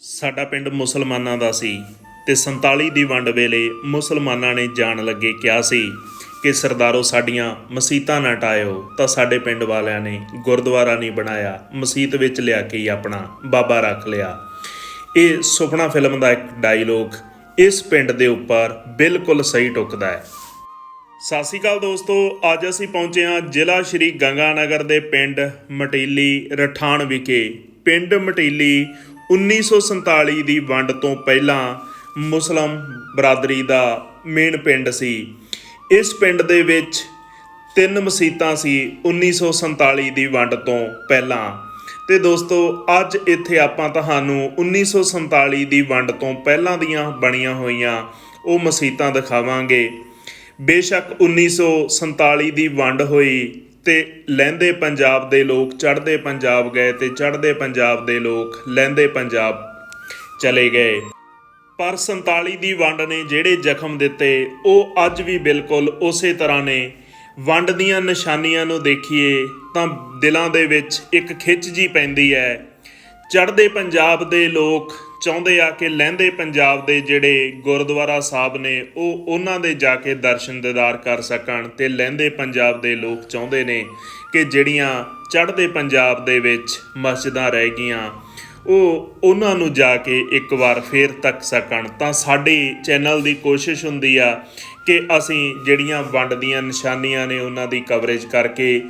ਸਾਡਾ ਪਿੰਡ ਮੁਸਲਮਾਨਾਂ ਦਾ ਸੀ ਤੇ 47 ਦੀ ਵੰਡ ਵੇਲੇ ਮੁਸਲਮਾਨਾਂ ਨੇ ਜਾਣ ਲੱਗੇ ਕਿਹਾ ਸੀ ਕਿ ਸਰਦਾਰੋ ਸਾਡੀਆਂ ਮਸੀਤਾਂ ਨਾ ਟਾਇਓ, ਤਾਂ ਸਾਡੇ ਪਿੰਡ ਵਾਲਿਆਂ ਨੇ ਗੁਰਦੁਆਰਾ ਨਹੀਂ ਬਣਾਇਆ, ਮਸੀਤ ਵਿੱਚ ਲਿਆ ਕੇ ਹੀ ਆਪਣਾ ਬਾਬਾ ਰੱਖ ਲਿਆ। ਇਹ ਸੁਪਨਾ ਫਿਲਮ ਦਾ ਇੱਕ ਡਾਇਲੋਗ ਇਸ ਪਿੰਡ ਦੇ ਉੱਪਰ ਬਿਲਕੁਲ ਸਹੀ ਟੁਕਦਾ ਹੈ। ਸਤਿ ਸ਼੍ਰੀ ਅਕਾਲ ਦੋਸਤੋ, ਅੱਜ ਅਸੀਂ ਪਹੁੰਚੇ ਹਾਂ ਜ਼ਿਲ੍ਹਾ ਸ਼੍ਰੀ ਗੰਗਾਨਗਰ ਦੇ ਪਿੰਡ ਮਟੀਲੀ, ਰਠਾਣ ਵਿਖੇ। ਪਿੰਡ ਮਟੀਲੀ 1947 ਦੀ ਵੰਡ ਤੋਂ ਪਹਿਲਾਂ ਮੁਸਲਮ ਬਰਾਦਰੀ ਦਾ ਮੇਨ ਪਿੰਡ ਸੀ। ਇਸ ਪਿੰਡ ਦੇ ਵਿੱਚ ਤਿੰਨ ਮਸੀਤਾਂ ਸੀ 1947 ਦੀ ਵੰਡ ਤੋਂ ਪਹਿਲਾਂ। ਤੇ ਦੋਸਤੋ, ਅੱਜ ਇੱਥੇ ਆਪਾਂ ਤੁਹਾਨੂੰ 1947 ਦੀ ਵੰਡ ਤੋਂ ਪਹਿਲਾਂ ਦੀਆਂ ਬਣੀਆਂ ਹੋਈਆਂ ਉਹ ਮਸੀਤਾਂ ਦਿਖਾਵਾਂਗੇ। ਬੇਸ਼ੱਕ 1947 ਦੀ ਵੰਡ ਹੋਈ ਤੇ ਲਹਿੰਦੇ ਪੰਜਾਬ ਦੇ ਲੋਕ, ਚੜ੍ਹਦੇ ਪੰਜਾਬ ਗਏ ਤੇ ਚੜ੍ਹਦੇ ਪੰਜਾਬ ਦੇ ਲੋਕ ਲਹਿੰਦੇ ਪੰਜਾਬ ਚਲੇ ਗਏ। ਪਰ 47 ਦੀ ਵੰਡ ਨੇ ਜਿਹੜੇ ਜ਼ਖਮ ਦਿੱਤੇ, ਉਹ ਅੱਜ ਵੀ ਬਿਲਕੁਲ ਉਸੇ ਤਰ੍ਹਾਂ ਨੇ। ਵੰਡ ਦੀਆਂ ਨਿਸ਼ਾਨੀਆਂ ਨੂੰ ਦੇਖੀਏ ਤਾਂ ਦਿਲਾਂ ਦੇ ਵਿੱਚ ਇੱਕ ਖਿੱਚ ਜੀ ਪੈਂਦੀ ਹੈ। ਚੜ੍ਹਦੇ ਪੰਜਾਬ ਦੇ ਲੋਕ ਚਾਹੁੰਦੇ ਆ ਕਿ ਲਹਿੰਦੇ ਪੰਜਾਬ ਦੇ ਜਿਹੜੇ ਗੁਰਦੁਆਰਾ ਸਾਹਿਬ ਨੇ, ਉਹ ਉਹਨਾਂ ਦੇ ਜਾ ਕੇ ਦਰਸ਼ਨ ਦਿਦਾਰ ਕਰ ਸਕਣ ਤੇ ਲਹਿੰਦੇ ਪੰਜਾਬ ਦੇ ਲੋਕ ਚਾਹੁੰਦੇ ਨੇ ਕਿ ਜਿਹੜੀਆਂ ਚੜ੍ਹਦੇ ਪੰਜਾਬ ਦੇ ਵਿੱਚ ਮਸਜਿਦਾਂ ਰਹਿ ਗਈਆਂ, ਉਹ ਉਹਨਾਂ ਨੂੰ ਜਾ ਕੇ ਇੱਕ ਵਾਰ ਫੇਰ ਤੱਕ ਸਕਣ। ਤਾਂ ਸਾਡੀ ਚੈਨਲ ਦੀ ਕੋਸ਼ਿਸ਼ ਹੁੰਦੀ ਆ ਕਿ ਅਸੀਂ ਜਿਹੜੀਆਂ ਵੰਡ ਦੀਆਂ ਨਿਸ਼ਾਨੀਆਂ ਨੇ ਉਹਨਾਂ ਦੀ ਕਵਰੇਜ ਕਰਕੇ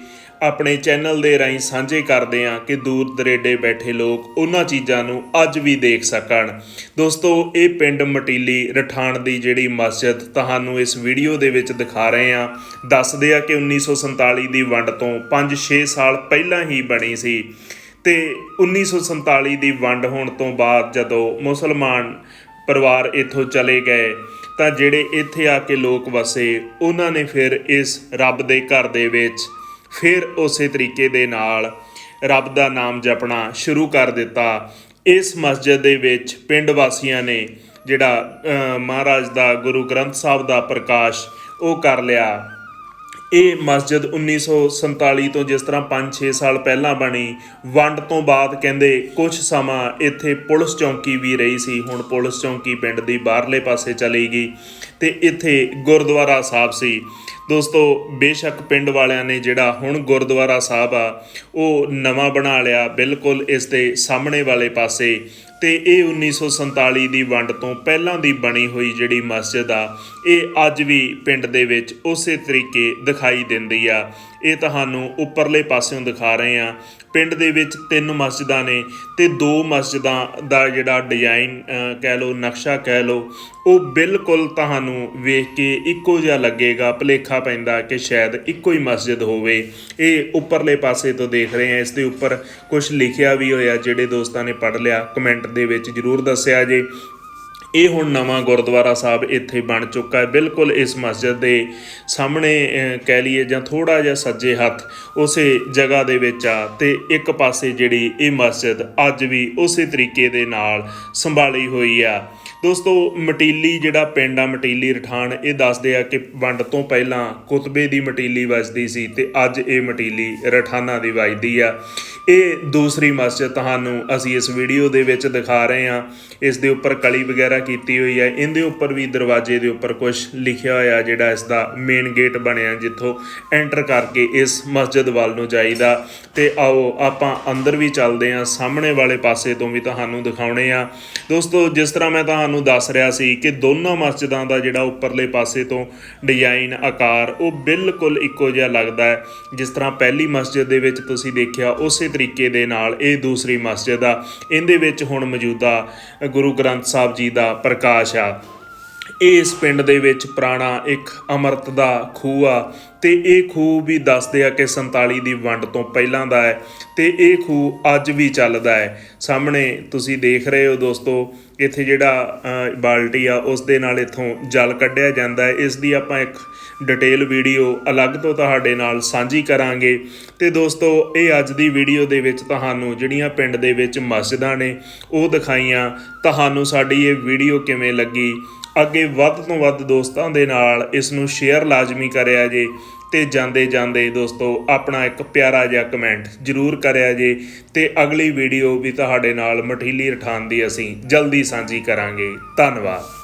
ਆਪਣੇ ਚੈਨਲ ਦੇ ਰਾਹੀਂ ਸਾਂਝੇ ਕਰਦੇ ਹਾਂ ਕਿ ਦੂਰ ਦਰੇਡੇ ਬੈਠੇ ਲੋਕ ਉਹਨਾਂ ਚੀਜ਼ਾਂ ਨੂੰ ਅੱਜ ਵੀ ਦੇਖ ਸਕਣ। ਦੋਸਤੋ, ਇਹ ਪਿੰਡ ਮਟੀਲੀ ਰਠਾਣ ਦੀ ਜਿਹੜੀ ਮਸਜਿਦ ਤੁਹਾਨੂੰ ਇਸ ਵੀਡੀਓ ਦੇ ਵਿੱਚ ਦਿਖਾ ਰਹੇ ਹਾਂ। ਦੱਸਦੇ ਆ ਕਿ 1947 ਦੀ ਵੰਡ ਤੋਂ 5-6 ਸਾਲ ਪਹਿਲਾਂ ਹੀ ਬਣੀ ਸੀ। ਤੇ 1947 ਦੀ ਵੰਡ ਹੋਣ ਤੋਂ ਬਾਅਦ ਜਦੋਂ ਮੁਸਲਮਾਨ ਪਰਿਵਾਰ ਇੱਥੋਂ ਚਲੇ ਗਏ, ਤਾਂ ਜਿਹੜੇ ਇੱਥੇ ਆ ਕੇ ਲੋਕ ਵਸੇ, ਉਹਨਾਂ ਨੇ ਫਿਰ ਇਸ ਰੱਬ ਦੇ ਘਰ ਦੇ ਵਿੱਚ ਫਿਰ ਉਸੇ ਤਰੀਕੇ ਦੇ ਨਾਲ ਰੱਬ ਦਾ ਨਾਮ ਜਪਣਾ ਸ਼ੁਰੂ ਕਰ ਦਿੱਤਾ। ਇਸ ਮਸਜਿਦ ਦੇ ਵਿੱਚ ਪਿੰਡ ਵਾਸੀਆਂ ਨੇ ਜਿਹੜਾ ਮਹਾਰਾਜ ਦਾ ਗੁਰੂ ਗ੍ਰੰਥ ਸਾਹਿਬ ਦਾ ਪ੍ਰਕਾਸ਼ ਉਹ ਕਰ ਲਿਆ। ਇਹ ਮਸਜਿਦ 1947 ਤੋਂ ਜਿਸ ਤਰ੍ਹਾਂ 5-6 ਸਾਲ ਪਹਿਲਾਂ ਬਣੀ, ਵੰਡ ਤੋਂ ਬਾਅਦ ਕਹਿੰਦੇ ਕੁਝ ਸਮਾਂ ਇੱਥੇ ਪੁਲਿਸ ਚੌਂਕੀ ਵੀ ਰਹੀ ਸੀ। ਹੁਣ ਪੁਲਿਸ ਚੌਂਕੀ ਪਿੰਡ ਦੀ ਬਾਹਰਲੇ ਪਾਸੇ ਚਲੀ ਗਈ ਤੇ ਇੱਥੇ ਗੁਰਦੁਆਰਾ ਸਾਹਿਬ ਸੀ। ਦੋਸਤੋ, ਬੇਸ਼ੱਕ ਪਿੰਡ ਵਾਲਿਆਂ ਨੇ ਜਿਹੜਾ ਹੁਣ ਗੁਰਦੁਆਰਾ ਸਾਹਿਬ ਆ, ਉਹ ਨਵਾਂ ਬਣਾ ਲਿਆ, ਬਿਲਕੁਲ ਇਸ ਦੇ ਸਾਹਮਣੇ ਵਾਲੇ ਪਾਸੇ। ਤੇ ਇਹ 1947 ਦੀ ਵੰਡ ਤੋਂ ਪਹਿਲਾਂ ਦੀ ਬਣੀ ਹੋਈ ਜਿਹੜੀ ਮਸਜਿਦ ਆ, ਇਹ ਅੱਜ ਵੀ ਪਿੰਡ ਦੇ ਵਿੱਚ ਉਸੇ ਤਰੀਕੇ ਦਿਖਾਈ ਦਿੰਦੀ ਆ। ਇਹ ਤੁਹਾਨੂੰ ਉੱਪਰਲੇ ਪਾਸਿਓਂ ਦਿਖਾ ਰਹੇ ਆ। ਪਿੰਡ ਦੇ ਵਿੱਚ ਤਿੰਨ ਮਸਜਿਦਾਂ ਨੇ ਤੇ ਦੋ ਮਸਜਿਦਾਂ ਦਾ ਜਿਹੜਾ ਡਿਜ਼ਾਈਨ ਕਹਿ ਲਓ, ਨਕਸ਼ਾ ਕਹਿ ਲਓ, ਉਹ ਬਿਲਕੁਲ ਤੁਹਾਨੂੰ ਵੇਖ ਕੇ ਇੱਕੋ ਜਿਹਾ ਲੱਗੇਗਾ, ਭਲੇਖਾ ਪੈਂਦਾ ਕਿ ਸ਼ਾਇਦ ਇੱਕੋ ਹੀ ਮਸਜਿਦ ਹੋਵੇ। ਇਹ ਉੱਪਰਲੇ ਪਾਸੇ ਤੋਂ ਦੇਖ ਰਹੇ ਆ। ਇਸ ਦੇ ਉੱਪਰ ਕੁਝ ਲਿਖਿਆ ਵੀ ਹੋਇਆ, ਜਿਹੜੇ ਦੋਸਤਾਂ ਨੇ ਪੜ੍ਹ ਲਿਆ, ਕਮੈਂਟ ਦੇ ਵਿੱਚ ਜਰੂਰ ਦੱਸਿਆ ਜੇ। ਇਹ ਹੁਣ ਨਵਾਂ ਗੁਰਦੁਆਰਾ ਸਾਹਿਬ ਇੱਥੇ ਬਣ ਚੁੱਕਾ ਹੈ। ਬਿਲਕੁਲ ਇਸ ਮਸਜਿਦ ਦੇ ਸਾਹਮਣੇ ਕਹਿ ਲਈਏ ਜਾਂ ਥੋੜਾ ਜਿਹਾ ਸੱਜੇ ਹੱਥ ਉਸੇ ਜਗ੍ਹਾ ਦੇ ਵਿੱਚ ਆ ਤੇ ਇੱਕ ਪਾਸੇ ਜਿਹੜੀ ਇਹ ਮਸਜਿਦ ਅੱਜ ਵੀ ਉਸੇ ਤਰੀਕੇ ਦੇ ਨਾਲ ਸੰਭਾਲੀ ਹੋਈ ਆ। ਦੋਸਤੋ, ਮਟੀਲੀ ਜਿਹੜਾ ਪਿੰਡ ਆ, ਮਟੀਲੀ ਰਠਾਣ, ਇਹ ਦੱਸਦੇ ਆ ਕਿ ਵੰਡ ਤੋਂ ਪਹਿਲਾਂ ਕੁਤਬੇ ਦੀ ਮਟੀਲੀ ਵੱਜਦੀ ਸੀ ਤੇ ਅੱਜ ਇਹ ਮਟੀਲੀ ਰਠਾਣਾ ਦੀ ਵੱਜਦੀ ਆ। ਇਹ ਦੂਸਰੀ ਮਸਜਿਦ ਤੁਹਾਨੂੰ ਅਸੀਂ ਇਸ ਵੀਡੀਓ ਦੇ ਵਿੱਚ ਦਿਖਾ ਰਹੇ ਹਾਂ। ਇਸ ਦੇ ਉੱਪਰ ਕਲੀ ਵਗੈਰਾ ਕੀਤੀ ਹੋਈ ਹੈ। ਇਹਦੇ ਉੱਪਰ ਵੀ ਦਰਵਾਜ਼ੇ ਦੇ ਉੱਪਰ ਕੁਝ ਲਿਖਿਆ ਹੋਇਆ ਜਿਹੜਾ ਇਸ ਦਾ ਮੇਨ ਗੇਟ ਬਣਿਆ, ਜਿੱਥੋਂ ਐਂਟਰ ਕਰਕੇ ਇਸ ਮਸਜਿਦ ਵੱਲ ਨੂੰ ਜਾਈਦਾ। ਤੇ ਆਓ, ਆਪਾਂ ਅੰਦਰ ਵੀ ਚੱਲਦੇ ਹਾਂ। ਸਾਹਮਣੇ ਵਾਲੇ ਪਾਸੇ ਤੋਂ ਵੀ ਤੁਹਾਨੂੰ ਦਿਖਾਉਣੇ ਆ ਦੋਸਤੋ, ਜਿਸ ਤਰ੍ਹਾਂ ਮੈਂ ਤੁਹਾਨੂੰ ਤੁਹਾਨੂੰ ਦੱਸ ਰਿਹਾ ਸੀ ਕਿ ਦੋਨੋਂ ਮਸਜਿਦਾਂ ਦਾ ਜਿਹੜਾ ਉੱਪਰਲੇ ਪਾਸੇ ਤੋਂ ਡਿਜ਼ਾਈਨ ਆਕਾਰ, ਉਹ ਬਿਲਕੁਲ ਇੱਕੋ ਜਿਹਾ ਲੱਗਦਾ ਹੈ। ਜਿਸ ਤਰ੍ਹਾਂ ਪਹਿਲੀ ਮਸਜਿਦ ਦੇ ਵਿੱਚ ਤੁਸੀਂ ਦੇਖਿਆ, ਉਸੇ ਤਰੀਕੇ ਦੇ ਨਾਲ ਇਹ ਦੂਸਰੀ ਮਸਜਿਦ ਆ। ਇਹਦੇ ਵਿੱਚ ਹੁਣ ਮੌਜੂਦਾ ਗੁਰੂ ਗ੍ਰੰਥ ਸਾਹਿਬ ਜੀ ਦਾ ਪ੍ਰਕਾਸ਼ ਆ। ਇਸ ਪਿੰਡ ਦੇ ਵਿੱਚ ਪੁਰਾਣਾ ਇੱਕ ਅਮਰਤ ਦਾ ਖੂਹ ਆ ਤੇ ਇਹ ਖੂਹ ਵੀ ਦੱਸਦੇ ਆ ਕਿ 47 ਦੀ ਵੰਡ ਤੋਂ ਪਹਿਲਾਂ ਦਾ ਹੈ ਤੇ ਇਹ ਖੂਹ ਅੱਜ ਵੀ ਚੱਲਦਾ ਹੈ। ਸਾਹਮਣੇ ਤੁਸੀਂ ਦੇਖ ਰਹੇ ਹੋ ਦੋਸਤੋ, ਇੱਥੇ ਜਿਹੜਾ ਬਾਲਟੀ ਆ, ਉਸ ਦੇ ਨਾਲ ਇਥੋਂ ਜਲ ਕੱਢਿਆ ਜਾਂਦਾ ਹੈ। ਇਸ ਦੀ ਆਪਾਂ ਇੱਕ ਡਿਟੇਲ ਵੀਡੀਓ ਅਲੱਗ ਤੋਂ ਤੁਹਾਡੇ ਨਾਲ ਸਾਂਝੀ ਕਰਾਂਗੇ। ਤੇ ਦੋਸਤੋ, ਇਹ ਅੱਜ ਦੀ ਵੀਡੀਓ ਦੇ ਵਿੱਚ ਤੁਹਾਨੂੰ ਜਿਹੜੀਆਂ ਪਿੰਡ ਦੇ ਵਿੱਚ ਮਸਜਿਦਾਂ ਨੇ, ਉਹ ਦਿਖਾਈਆਂ। ਤੁਹਾਨੂੰ ਸਾਡੀ ਇਹ ਵੀਡੀਓ ਕਿਵੇਂ ਲੱਗੀ? ਅੱਗੇ ਵੱਧ ਤੋਂ ਵੱਧ ਦੋਸਤਾਂ ਦੇ ਨਾਲ ਇਸ ਨੂੰ ਸ਼ੇਅਰ ਲਾਜ਼ਮੀ ਕਰਿਆ ਜੇ ਤੇ ਜਾਂਦੇ ਜਾਂਦੇ ਦੋਸਤੋ ਆਪਣਾ ਇੱਕ ਪਿਆਰਾ ਜਿਹਾ ਕਮੈਂਟ ਜਰੂਰ ਕਰਿਆ ਜੇ ਤੇ ਅਗਲੀ ਵੀਡੀਓ ਵੀ ਤੁਹਾਡੇ ਨਾਲ ਮਠੀਲੀ ਰਠਾਣ ਦੀ ਅਸੀਂ ਜਲਦੀ ਸਾਂਝੀ ਕਰਾਂਗੇ। ਧੰਨਵਾਦ।